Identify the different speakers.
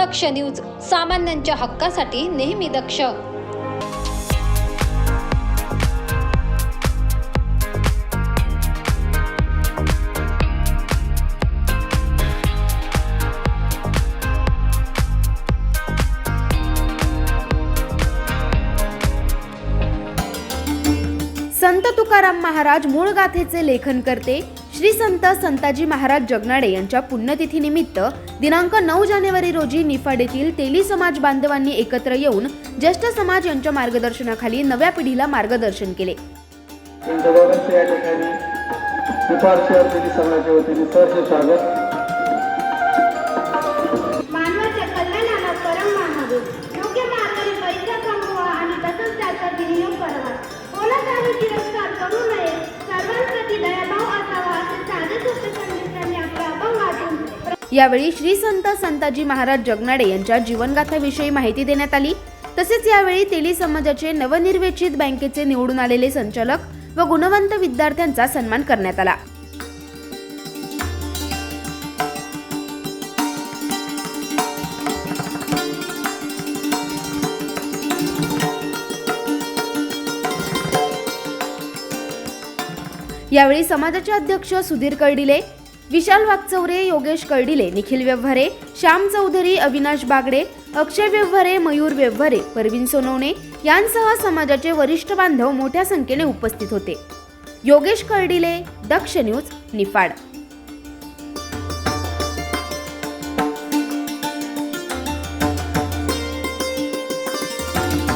Speaker 1: दक्ष news सामान्यांच्या हक्कासाठी नेहमी दक्ष.
Speaker 2: संत तुकाराम महाराज मूळ गाथेचे लेखन करते. श्री संत संताजी महाराज जगनाडे यांच्या पुण्यतिथीनिमित्त दिनांक नऊ जानेवारी रोजी निफाड येथील तेली समाज बांधवांनी एकत्र येऊन ज्येष्ठ समाज यांच्या मार्गदर्शनाखाली नव्या पिढीला मार्गदर्शन केले.
Speaker 3: या ठिकाणी. समाजाच्या वतीने स्वागत.
Speaker 2: यावेळी श्री संत संताजी महाराज जगनाडे यांच्या जीवनगाथाविषयी माहिती देण्यात आली. तसेच यावेळी तेली समाजाचे नवनिर्वेचित बँकेचे निवडून आलेले संचालक व गुणवंत विद्यार्थ्यांचा सन्मान करण्यात आला. यावेळी समाजाचे अध्यक्ष सुधीर कर्डिले विशाल वागचौरे योगेश कर्डिले निखिल व्यवहारे श्याम चौधरी अविनाश बागडे अक्षय व्यवहारे मयूर व्यवहारे परवीन सोनवणे यांसह समाजाचे वरिष्ठ बांधव मोठ्या संख्येने उपस्थित होते. योगेश कर्डिले दक्ष न्यूज निफाड.